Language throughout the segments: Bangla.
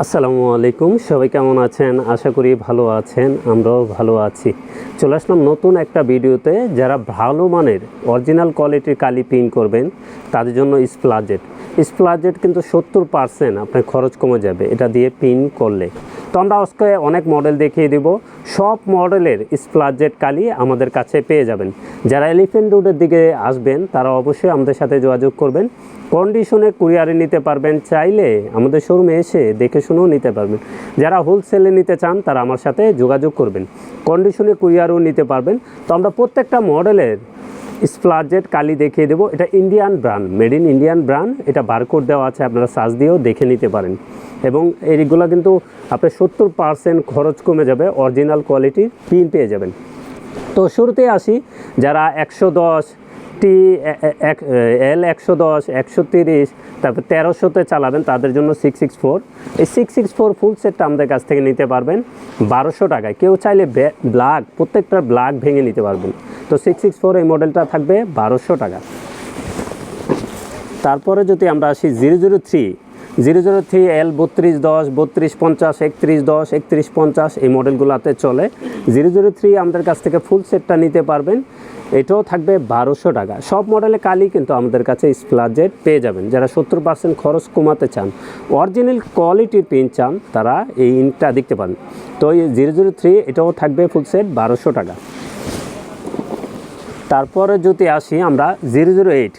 আসসালামু আলাইকুম, সবাই কেমন আছেন? আশা করি ভালো আছেন, আমরাও ভালো আছি। চলে আসলাম নতুন একটা ভিডিওতে, যারা ভালো মানের অরিজিনাল কোয়ালিটির কালি প্রিন্ট করবেন, তাদের জন্য স্প্লাজেট স্প্লাজেট কিন্তু সত্তর পার্সেন্ট আপনার খরচ কমে যাবে, এটা দিয়ে প্রিন্ট করলে। তো আমরা আজকে অনেক মডেল দেখিয়ে দেব। সব মডেলের স্প্লাজেট কালি আমাদের কাছে পেয়ে যাবেন। যারা এলিফেন্ট রোডের দিকে আসবেন, তারা অবশ্যই আমাদের সাথে যোগাযোগ করবেন। কন্ডিশনে কুরিয়ারে নিতে পারবেন, চাইলে আমাদের শোরুমে এসে দেখে শুনেও নিতে পারবেন। যারা হোলসেলে নিতে চান, তারা আমার সাথে যোগাযোগ করবেন। কন্ডিশনে কুরিয়ারও নিতে পারবেন। তো আমরা প্রত্যেকটা মডেলের স্প্লাজেট কালি দেখিয়ে দেবো। এটা Indian brand made in Indian brand এটা বারকোড দেওয়া আছে, আপনারা সার্চ দিয়েও দেখে নিতে পারেন। এবং এইগুলো কিন্তু আপনার সত্তর পার্সেন্ট খরচ কমে যাবে অরিজিনাল কোয়ালিটির পিন পেয়ে যাবেন। তো শুরুতে আসি, যারা একশো দশ টি এল একশো দশ, একশো তিরিশ, তারপর তেরোশোতে চালাবেন, তাদের জন্য সিক্স সিক্স ফোর এই সিক্স সিক্স ফোর ফুল সেটটা আমাদের কাছ থেকে নিতে পারবেন, বারোশো টাকায়। কেউ চাইলে ব্ল্যাক প্রত্যেকটা ব্ল্যাক ভেঙে নিতে পারবেন। তো সিক্স সিক্স ফোর এই মডেলটা থাকবে বারোশো টাকা। তারপরে যদি আমরা আসি zero zero three zero zero three L বত্রিশ দশ বত্রিশ পঞ্চাশ একত্রিশ দশ একত্রিশ পঞ্চাশ এই মডেলগুলোতে চলে। জিরো জিরো থ্রি আমাদের কাছ থেকে ফুল সেটটা নিতে পারবেন। এটাও থাকবে বারোশো টাকা। সব মডেলে কালই কিন্তু আমাদের কাছে স্প্লাজেট পেয়ে যাবেন। যারা সত্তর পার্সেন্ট খরচ কমাতে চান অরিজিনাল কোয়ালিটির পেন চান, তারা এই ইনটা দেখতে পারেন। তো এই জিরো জিরো থ্রি এটাও থাকবে ফুল সেট বারোশো টাকা। তারপরে যদি আসি আমরা zero zero eight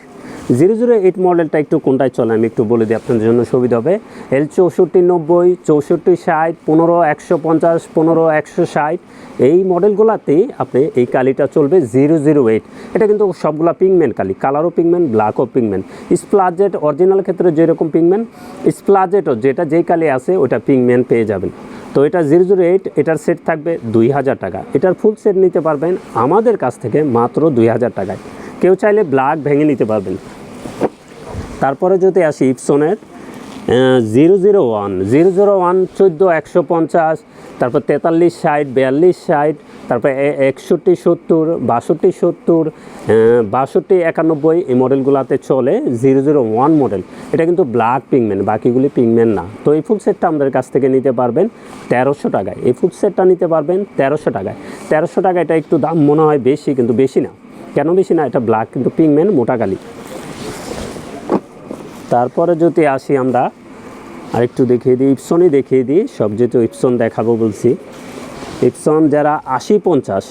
zero zero eight মডেলটা একটু কোনটায় চলে আমি একটু বলে দিই, আপনাদের জন্য সুবিধা হবে। এল চৌষট্টি নব্বই, চৌষট্টি ষাট, পনেরো একশো পঞ্চাশ, পনেরো একশো ষাট। এই মডেলগুলোতেই আপনি এই কালিটা চলবে জিরো জিরো এইট। এটা কিন্তু সবগুলা পিংমেন্ট কালি, কালারও পিংমেন্ট ব্ল্যাকও পিংমেন্ট স্প্লাজেট অরিজিনাল ক্ষেত্রে যেরকম পিংমেন্ট স্প্লাজেটও যেটা যেই কালি আছে, ওটা পিংমেন্ট পেয়ে যাবেন। তো এটা জিরো জিরো এইট, এটার সেট থাকবে দুই হাজার টাকা। এটার ফুল সেট নিতে পারবেন আমাদের কাছ থেকে মাত্র দুই হাজার টাকায়। কেউ চাইলে ব্লাক ভেঙে নিতে পারবেন। তারপরে যদি আসি ইপসনের zero zero one, zero zero one চোদ্দ একশো পঞ্চাশ, তারপর তেতাল্লিশ ষাট, বিয়াল্লিশ ষাট, তারপর একষট্টি সত্তর, বাষট্টি সত্তর বাষট্টি একানব্বই এই মডেলগুলোতে চলে জিরো জিরো ওয়ান মডেল। এটা কিন্তু ব্ল্যাক পিংমেন্ট বাকিগুলি পিংমেন্ট না। তো এই ফুল সেটটা আমাদের কাছ থেকে নিতে পারবেন তেরোশো টাকায়। এই ফুল সেটটা নিতে পারবেন তেরোশো টাকায়। তেরোশো টাকা এটা একটু দাম মনে হয় বেশি, কিন্তু বেশি না। কেন বেশি না? এটা ব্ল্যাক কিন্তু পিংমেন্ট মোটা কালি তারপরে যদি আসি আমরা, আরেকটু দেখিয়ে দিই ইপসনই দেখিয়ে দিই সব যেহেতু ইপসন দেখাবো বলছি। ইপসন যারা আশি পঞ্চাশ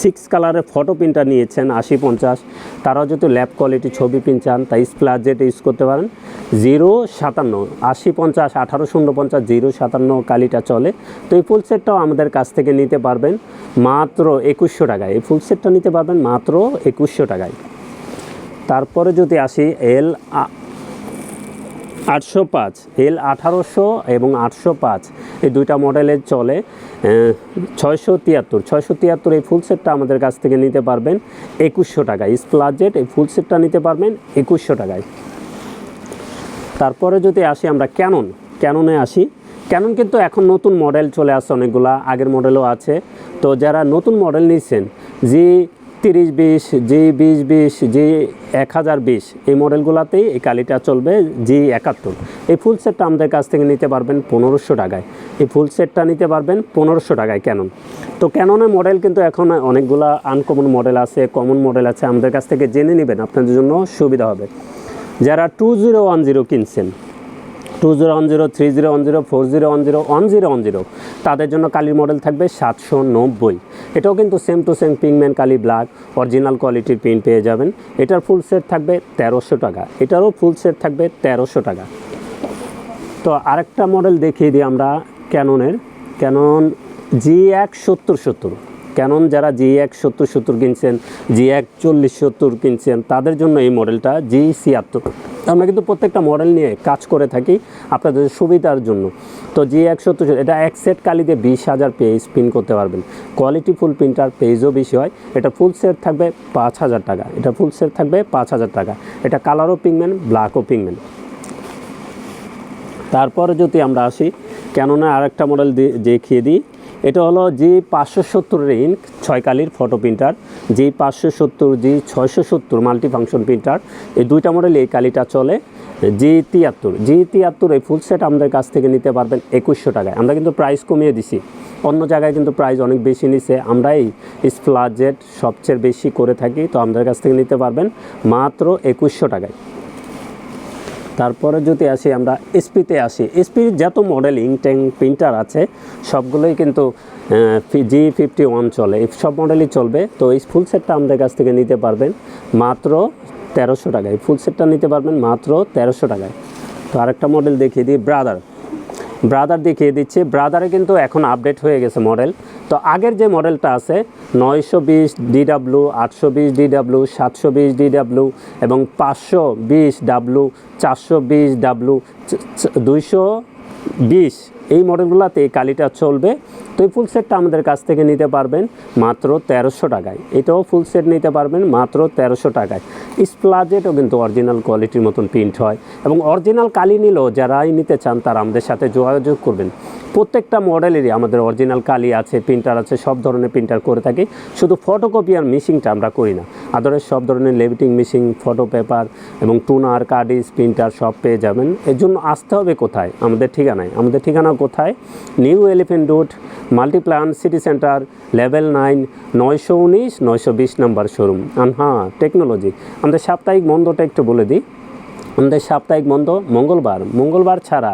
সিক্স কালারের ফটো প্রিন্টার নিয়েছেন, আশি পঞ্চাশ, তারাও যদি ল্যাব কোয়ালিটি ছবি প্রিন্ট চান, তাই স্প্লাজেট ইউজ করতে পারেন। জিরো সাতান্ন, আশি পঞ্চাশ, আঠারো শূন্য পঞ্চাশ জিরো সাতান্ন কালিটা চলে। তো এই ফুল সেটটাও আমাদের কাছ থেকে নিতে পারবেন, মাত্র একুশশো টাকায়। এই ফুল সেটটা নিতে পারবেন মাত্র একুশশো টাকায়। তারপরে যদি আসি এল আটশো পাঁচ এল আঠারোশো এবং আটশো পাঁচ। এই দুইটা মডেলের চলে ছয়শো তিয়াত্তর। ছয়শো তিয়াত্তর এই ফুল সেটটা আমাদের কাছ থেকে নিতে পারবেন একুশশো টাকায়। স্প্লাজেট এই ফুল সেটটা নিতে পারবেন একুশশো টাকায়। তারপরে যদি আসি আমরা ক্যানন ক্যাননে আসি। ক্যানন কিন্তু এখন নতুন মডেল চলে আসছে অনেকগুলা, আগের মডেলও আছে। তো যারা নতুন মডেল নিচ্ছেন জি তিরিশ বিশ, জি বিশ বিশ, জি এক হাজার বিশ। এই মডেলগুলোতেই এই কালিটা চলবে জি একাত্তর। এই ফুল সেটটা আমাদের কাছ থেকে নিতে পারবেন পনেরোশো টাকায়। এই ফুল সেটটা নিতে পারবেন পনেরোশো টাকায় ক্যানন তো ক্যাননের মডেল কিন্তু এখন অনেকগুলা আনকমন মডেল আছে কমন মডেল আছে, আমাদের কাছ থেকে জেনে নেবেন, আপনাদের জন্য সুবিধা হবে। যারা টু জিরো ওয়ান জিরো কিনছেন two zero one zero three zero one zero four zero one zero one zero one zero তাদের জন্য কালির মডেল থাকবে সাতশো নব্বই। এটাও কিন্তু সেম টু সেম পিংম্যান কালি ব্ল্যাক অরিজিনাল কোয়ালিটির প্রিন্ট পেয়ে যাবেন। এটার ফুল সেট থাকবে তেরোশো টাকা। এটারও ফুল সেট থাকবে তেরোশো টাকা। তো আরেকটা মডেল দেখিয়ে দিই আমরা ক্যাননের ক্যানন জি এক সত্তর সত্তর। ক্যানন যারা জি এক সত্তর সত্তর কিনছেন জি এক চল্লিশ সত্তর কিনছেন, তাদের জন্য এই মডেলটা জি ছিয়াত্তর। আমরা কিন্তু প্রত্যেকটা মডেল নিয়ে কাজ করে থাকি আপনাদের সুবিধার জন্য। তো জি একশো সত্তর এটা এক সেট কালিতে বিশ হাজার পেজ প্রিন্ট করতে পারবেন। কোয়ালিটি ফুল প্রিন্টার পেজও বেশি হয়। এটা ফুল সেট থাকবে পাঁচ হাজার টাকা। এটা ফুল সেট থাকবে পাঁচ হাজার টাকা। এটা কালারও পিংমেন্ট ব্ল্যাকও পিংমেন্ট তারপরে যদি আমরা আসি, কেননা আরেকটা মডেল দি- দেখিয়ে দিই। এটা হলো জি পাঁচশো সত্তরের ইঙ্ক ছয় কালির ফটো প্রিন্টার জি পাঁচশো সত্তর, জি ছয়শো সত্তর মাল্টি ফাংশন প্রিন্টার এই দুইটা মডেল এই কালিটা চলে, জি তিয়াত্তর। জি তিয়াত্তর এই ফুল সেট আমাদের কাছ থেকে নিতে পারবেন একুশশো টাকায়। আমরা কিন্তু প্রাইস কমিয়ে দিছি। অন্য জায়গায় কিন্তু প্রাইস অনেক বেশি নিছে। আমরা এই স্প্লাজেট সবচেয়ে বেশি করে থাকি, তো আমাদের কাছ থেকে নিতে পারবেন মাত্র একুশশো টাকায়। তারপরে যদি আসি, আমরা এসপিতে আসি। এসপির যত মডেল ট্যাঙ্ক প্রিন্টার আছে, সবগুলোই কিন্তু জি ফিফটি ওয়ান চলে। সব মডেলই চলবে। তো এই ফুল সেটটা আমাদের কাছ থেকে নিতে পারবেন মাত্র তেরোশো টাকায়। ফুল সেটটা নিতে পারবেন মাত্র তেরোশো টাকায়। তো আরেকটা মডেল দেখিয়ে দিই ব্রাদার ব্রাদার দেখিয়ে দিচ্ছি। ব্রাদারে কিন্তু এখন আপডেট হয়ে গেছে মডেল। তো আগের যে মডেলটা আছে, নয়শো বিশ ডিডাব্লু আটশো বিশ ডিডাব্লু সাতশো বিশ ডিডাব্লু এবং পাঁচশো বিশ ডাব্লু চারশো বিশ ডাব্লু দুইশো বিশ এই মডেলগুলোতে এই কালিটা চলবে। তো এই ফুল সেটটা আমাদের কাছ থেকে নিতে পারবেন মাত্র তেরোশো টাকায়। এটাও ফুল সেট নিতে পারবেন মাত্র তেরোশো টাকায়। স্প্লাজেটও কিন্তু অরিজিনাল কোয়ালিটির মতন প্রিন্ট হয় এবং অরিজিনাল কালি নিলেও যারাই নিতে চান তারা আমাদের সাথে যোগাযোগ করবেন। প্রত্যেকটা মডেলেরই আমাদের অরিজিনাল কালি আছে প্রিন্টার আছে, সব ধরনের প্রিন্টার করে থাকি। শুধু ফটোকপি আর মিশিংটা আমরা করি না। আদারের সব ধরনের লেভিটিং মিশিং ফটো পেপার এবং টুনার কার্ডিস প্রিন্টার সব পেয়ে যাবেন। এর জন্য আসতে হবে কোথায়? আমাদের ঠিকানায়। আমাদের ঠিকানা কোথায়? New Elephant Road Multiplan City Centre level nine নয়শো উনিশ, নয়শো বিশ নাম্বার শোরুম আর হ্যাঁ টেকনোলজি আমাদের সাপ্তাহিক বন্ধটা একটু বলে দিই। আমাদের সাপ্তাহিক বন্ধ মঙ্গলবার। মঙ্গলবার ছাড়া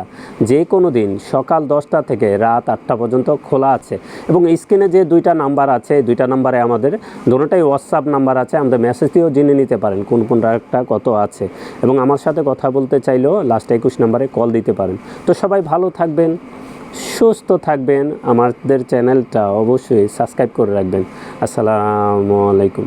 যে কোনো দিন সকাল দশটা থেকে রাত আটটা পর্যন্ত খোলা আছে এবং স্ক্রিনে যে দুইটা নাম্বার আছে দুইটা নাম্বারে আমাদের দুটোটাই হোয়াটসঅ্যাপ নাম্বার আছে, আমাদের মেসেজ দিয়েও জেনে নিতে পারেন কোন কোন রাগটা কত আছে এবং আমার সাথে কথা বলতে চাইলেও লাস্ট একুশ নাম্বারে কল দিতে পারেন। তো সবাই ভালো থাকবেন, সুস্থ থাকবেন, আমাদের চ্যানেলটা অবশ্যই সাবস্ক্রাইব করে রাখবেন। আসসালামু আলাইকুম।